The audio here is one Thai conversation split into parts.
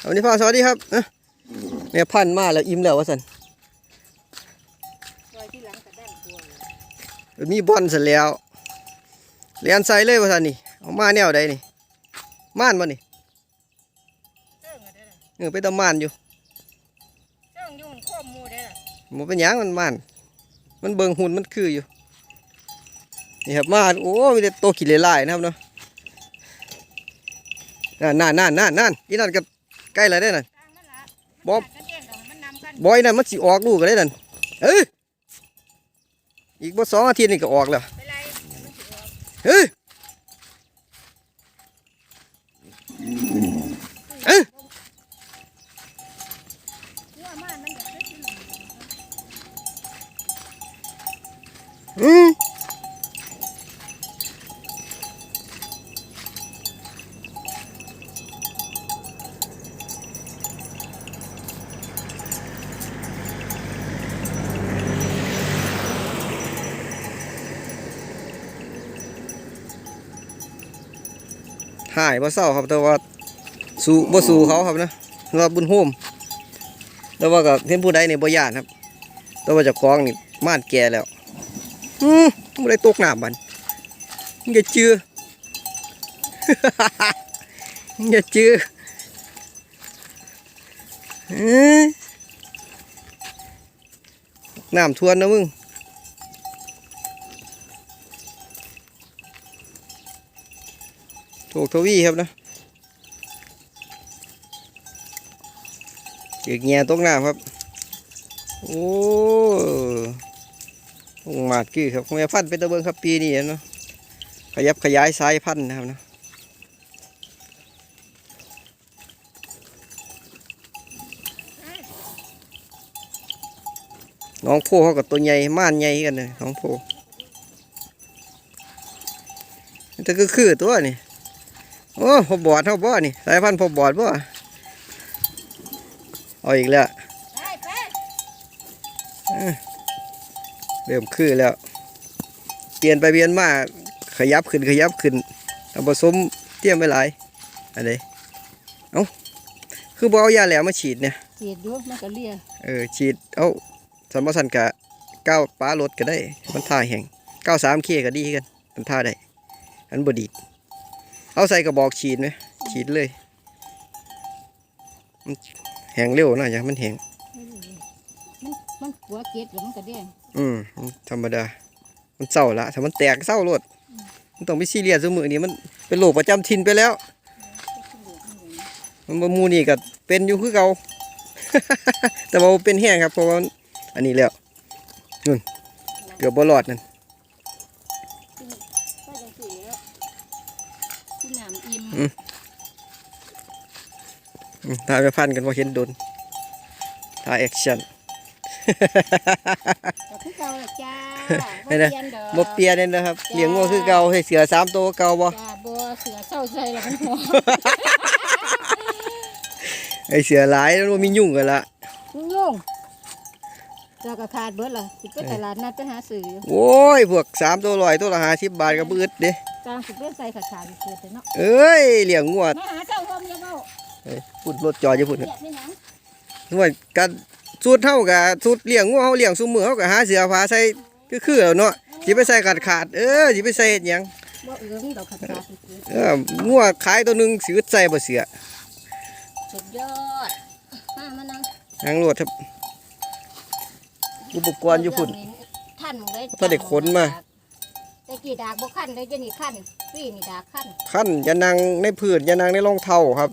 สวัสดีพ่อสวัสดีครับเอ้อแม่พันธุ์มาแล้วอิ่มแล้ววะสันซอยที่หลังกระด้างตัวเลยมีบอลเสร็จแล้วเรียนใส่เลยวะสันนี่เอามาแนวใดนี่ม่านบ่นี่เจ้งอะเด้อเออไปตะม่านอยู่เจ้งยุ่งข้อมหมูเด้อมันเป็นหยังมันม่านมันเบิ่งหุ่นมันคืออยู่นี่ครับมาโอ้มีแต่โตวขี้เลายๆนะครับเนาะนั่นนั่นนั่นนั่นนั่นอีนั่นก็ ใกล้แล้วได้อนั่นกลางมันละบ่กันเองดอกมันนำกันบอยนั่นมันสิออกลูกก็ได้นั่นเอ้ยอีกบ่สองอาทิตย์นี่ก็ออกแล้วไปไล่มันสิออกเฮ้ยเอ้ย หัวมันมันก็ขึ้นอยู่ อืม หายบ่เศร้าครับ แต่ว่าสู้บ่สู้เขาครับนะเราบุญโฮมแต่ว่าก็เห็นผู้ใดนี่บ่ย่านครับ แต่ว่าเจ้าของนี่ม่านแก่แล้ว อืมบ่ได้ตกน้ำมันอย่าเจืออย่าเจือเอ้ยน้ำทวนนะมึง ถูกทวีครับนะจีกแง่ตกน้ำครับ โอ้ลงมาดกี้ครับแม่พันธุ์เป็นตะเบิงครับปีนี้เนาะขยับขยายสายพันธุ์นะครับนะน้องโพเขากับตัวใหญ่ม่านใหญ่กันเลยน้องโพนี่ก็คือตัวนี่ โอ้พอบอดเท่าบ่นี่สายพันธุ์พอบอดบ่เอาอีกแล้วไปไปเริ่มคือแล้ว เปลี่ยนไปเปลี่ยนมาขยับขึ้นขยับขึ้นเอาผสมเตรียมไปหลายอันนี้เอ้าคือบ่เอายาแหลมมาฉีดเนี่ยเสียดอยู่มันก็เลียเออฉีดเอาสัมปสันกะก้าวป้ารถก็ได้มันท่าแห้งก้าวสามเคก็ดีกันมันท่าได้อันบดีด เอาใส่กระบอกฉีดไหมฉีดเลย มันแห้งเร็วนะอย่างมันแห้งมันมันหัวเกล็ดแล้วมันก็แดงอืมธรรมดา มันเศร้าละถ้ามันแตกเศร้าโลดมันต้องไปซีเรียสเสมอนี่มันเป็นโรคประจำถิ่นไปแล้ว มันบมูนี่ก็เป็นอยู่คือเก่าแต่ว่าเป็นแห้งครับเพราะว่าอันนี้แล้วนู่นเกือบบ่รอดนั่น ก็จังซี่แล้ว ที่น้ำอิ่มอืมถ่ายไปพันกันพอเห็นโดนถ่ายแอคชั่นก็คือเก่าละจ้าไม่ได้เปลี่ยนดอกบ่เปลี่ยนเลยนะครับเลี้ยงงัวคือเก่าให้เสือสามตัวเก่าบ่จ้าบัวเสือเศร้าใจแล้วมันหัวไอเสือหลายแล้วมันมียุ่งกันละยุ่งยุ่ง เจ้าก็ขาดเบิดล่ะสิไปตลาดนัดไปหาซื้ออยู่โอ้ยพวกสามตัวลอยตัวละห้าสิบบาทก็บืดเด้กลางสิเป็นใส่ขาดขาดเกิดเนาะเอ้ยเลี้ยงงัวมาหาเจ้าพ่อเมียเบ้าเอ้ยพูดรถจอดอยู่พูดเนี่ยไม่หยังว่ากันสูตรเท่ากับสูตรเลี้ยงงัวเฮาเลี้ยงซุมือเฮาก็หาเสื้อผ้าใส่คือคือแล้วเนาะสิไปใส่ขาดขาดๆเออสิไปใส่เฮ็ดหยังบ่เอื้องดอกขาดขาดเกิดเอองัวขายตัวหนึงสิอึดใส่บ่เสือสุดยอดมามานั่ง นางรวดครับ อุปกรณ์อยู่พุ่น ท่านมึงได้ถ้าได้ขนมา แต่กี่ดากบ่ขั้นได้จะนี่ขั้นพี่นี่ดากขั้นขั้นอย่านั่งในพื้นอย่านั่งในรองเท้าครับ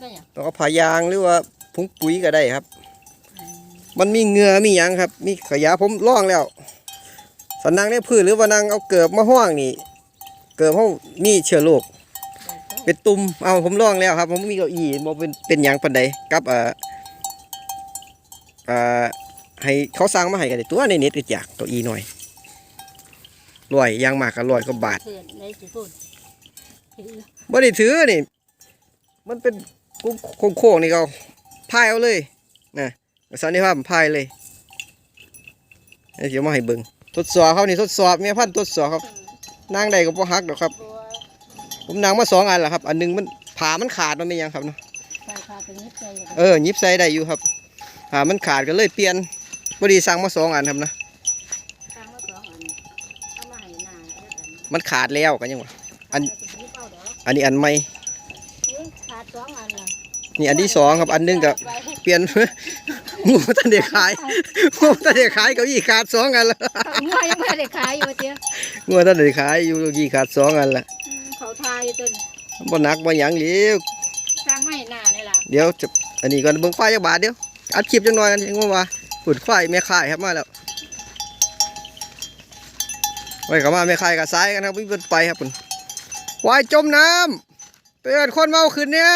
ได้หยังต้องเอาผ้ายางหรือว่าผงปุ๋ยก็ได้ครับ มันมีเหงื่อมีหยังครับ มีขยะผมล่องแล้วสันนั่งในพื้นหรือว่านั่งเอาเกิบมาห้องนี่ เกิบเฮามีเชื้อโรค เป็นตุ่ม เอาผมลองแล้วครับ ผมมีเก้าอี้บ่เป็นเป็นหยังปันใดกับเอ่อเอ่อ ให้เขาสั่งมาให้กันตัวในเน็ตก็อยากเก้าอี้หน่อยรวยอยางมากก็ร้อยกว่าบาทเพื่อนได้สิพูดถือบ่ได้ถือนี่ มันเป็นโค้งๆนี่ก็พายเอาเลยนะสันนิษฐานพายเลยเดี๋ยวมาให้เบิ่งทดสอบเขานี่ทดสอบเมียพันธุ์ทดสอบครับนั่งได้ก็บ่ฮักดอกครับบัวผมนั่งมาสองอันแล้วครับ อันหนึงมันผ่ามันขาดมันไม่ยังครับเนาะขาดขาดตรงนี้ใจอยู่เออหยิบใส่ได้อยู่ครับหามันขาดก็เลยเปลี่ยน พอดีสั่งมาสองอันครับนะข้างละสองอันเอามาให้หน้าเฮ็ดอันมันขาดแล้วกันยังวะอันแล้วสิหยิบเอาเด้ออันนี้อันใหม่อุ๊ยขาดสองอันล่ะนี่อันที่สองครับอันหนึงกับไปเปลี่ยนงูตันเด็กขายงูตันเด็กขายเก้าอี้ขาดสองอันละงัวยังไม่ได้ขายอยู่เจ้างูตันเด็กขายอยู่เก้าอี้ขาดสองอันละเขาทายอยู่จนบ่หนักบ่หยังเลี้ยวสร้างไม่หน้านี่ล่ะเดี๋ยวจะอันนี้ก่อนเบิ่งควายจักบาทเดี๋ยวอัดคลิปจังหน่อยกันยังว่าว่า ขุดควายแม่ขายครับมาแล้วไว้เข้ามาแม่ขายกับซ้ายกันครับวิ่งไปครับคุณวายจมน้ำเปิดคนเมาขึ้นเนี่ย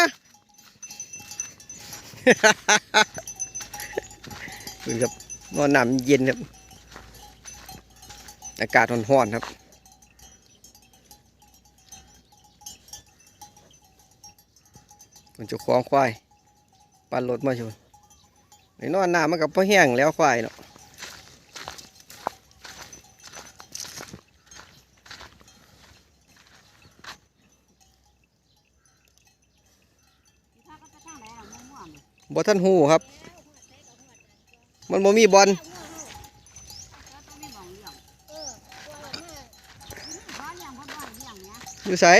คุณครับนอนน้ำเย็นครับ อากาศร้อนๆครับมันจะคล้องควายปันรถมาชน นอนน้ามันกับพ่อแห้งแล้วควายเนาะบอท่านหูครับ มันโมมีบอลอยู่ใส่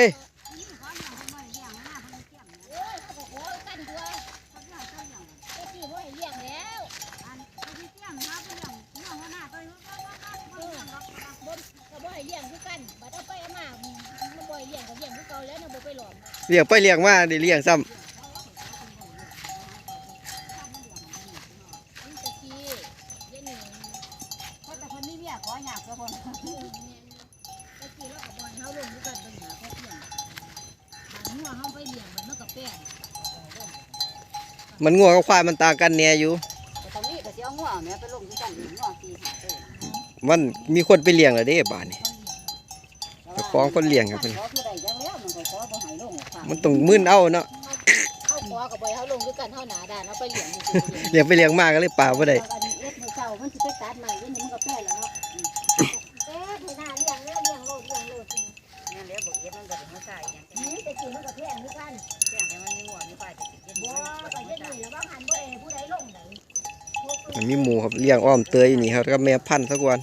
เลี้ยงไปเลี้ยงมาได้เลี้ยงซ้ำนี่ตะกี้เดี๋ยวนี้เพราะแต่คนนี้เนี่ยขออยากกับคนตะกี้เราก็บ่ให้เฮาลงคือกันเบิ่งหาเขาเที่ยงบางหัวเฮาไปเลี้ยงมันมันก็แป้งมันงัวกับควายมันต่างกันแน่อยู่แต่ตอนนี้ก็สิเอางัวแม่ไปลงคือกันอีกงัวปีหาเด้อมันมีคนไปเลี้ยงแล้วเด้บ้านนี่เจ้าของคนเลี้ยงครับเพิ่น มันต้องมึนเอาเนาะเฮาขอก็บ่ให้เฮาลงคือกันเฮาหนาด้านเอาไปเลี้ยงซื่อๆเลี้ยงไปเลี้ยงมาก็เลยป่าบ่ได้อันนี้เอ็ดมื้อเช้ามันสิไปตัดใหม่เดี๋ยวนี้มันก็แป้แล้วเนาะเอ๊ะที่หน้าเลี้ยงแล้วเลี้ยงโลดเลี้ยงโลดนี่นแหล้วบอกเอ็ดมันก็ถึงมาใส่อย่างนี้แต่กินมันก็แพงคือกันแพงแต่มันมีหัวมีปลายแต่กินเย็นบ่ก็เย็นนี่แล้วว่าหันบ่ได้ผู้ใดลงไหนมันมีหมูครับเลี้ยงอ้อมเตยอยู่นี่ครับกับแม่พันธุ์สักวัน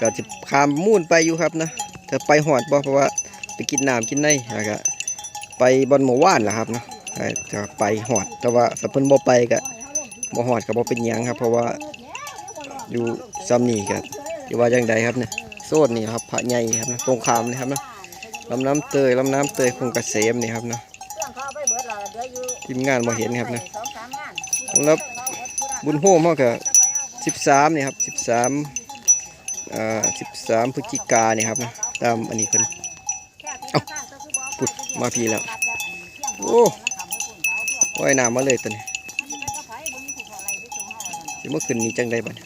ก็จะขามมูนไปอยู่ครับนะแต่ไปหอดบ่เพราะว่าไปกินน้ำกินในแล้วก็ ไปบอนหมู่ว่านล่ะครับนะจะไปหอด แต่ว่าถ้าเพิ่นบ่ไปก็บ่หอดก็บ่เป็นยังครับ เพราะว่าอยู่ซ้ำนี่ก็อยู่ว่าจังใดครับเนี่ยโซนนี่ครับพระใหญ่ครับนะตรงขามนี่ครับนะลำน้ำเตยลำน้ำเตยคงเกษมนี่ครับนะทีมงานมาเห็นครับนะสองสามงานแล้วบุญโฮมเขาก็สิบสามนี่ครับสิบสามอ่าสิบสามพฤศจิกาเนี่ยครับนะตามอันนี้เพิ่นเอ้า ปุ๊บมาพีแล้ว โอ้ว่ายน้ำมาเลยตัวนี้เมื่อคืนนี้จังได้บัด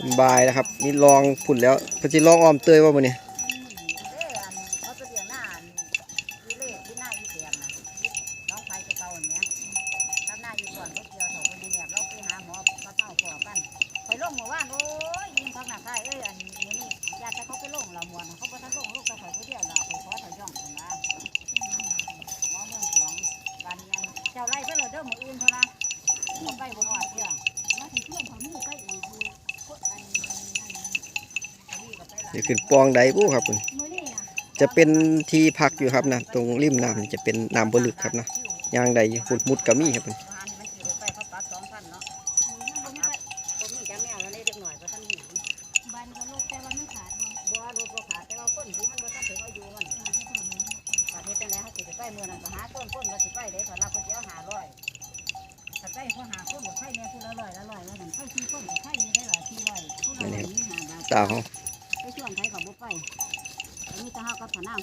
สบายแล้วครับนี่ลองพุ่นแล้วพิ่นสิลองออมเตยว่ามื้อนี้เขา นี่ขึ้นปองใดบุครับคุณจะเป็นที่พักอยู่ครับนะตรงริมน้ำจะเป็นน้ำบ่ลึกครับนะยางใดขุดมุดก็มีครับคุณบ้านมันสิไปเขาปัดสองพันเนาะครับผมมีจังแมวแล้วนี่เด็กหน่อยก็ท่านหิวบ้านก็ลดแต่ว่ามันขาดบ่บ่ลดบ่ขาดแต่ว่าคนที่มันบ่ทันถึงอายุมันประเทศจังได๋เฮาสิไส้มันก็หาต้นคนก็สิไปเด้สำหรับเพิ่นสิเอา500ถ้าไปเขาหาคนก็ไข่แม่ผู้ละร้อยละร้อยแล้วนั่นไข่4คนก็ไข่นี่ได้ล่ะ400ผู้ละร้อยนี่5บาทตาเขา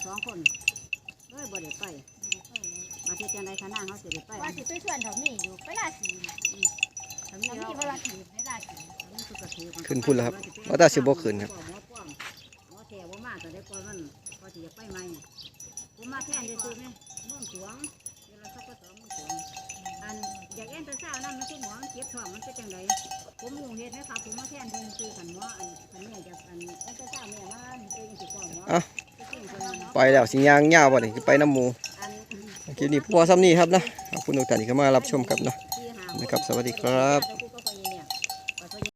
สองคนเลยบ่ได้ไปประเทศจังไดทนางเฮาสิได้ไปว่าสิไปชวนเขามีอยู่ไปลาสีทำทำนี่นี่เวเวลาลาถีบได้ลาสีขึ้นพุ่นแล้วครับว่าตาสิบ่ขึ้นครับหมอป้อมหมอแถวบ่มาแต่ได้ก่อนมันก็สิจะไปใหม่ผมมาแทนซื่อๆแม่เมืองสวงเวลาสักก็สองเมืองสวงอันอยากเอ็นแตะเช้านั่นมันคือหมอมันเจ็บท้องมันเป็นจังไดผมงูเฮ็ดนะครับผมมาแทนเพิ่นซื้อกันหมออันคันนี้อยากอะ ไปแล้วสิยางยาวบ่นี่ไปน้ำหมูคลิปนี้พอซ้ำนี่ครับนะขอบคุณทุกท่านที่เข้ามารับชมครับเนาะนะครับ สวัสดีครับ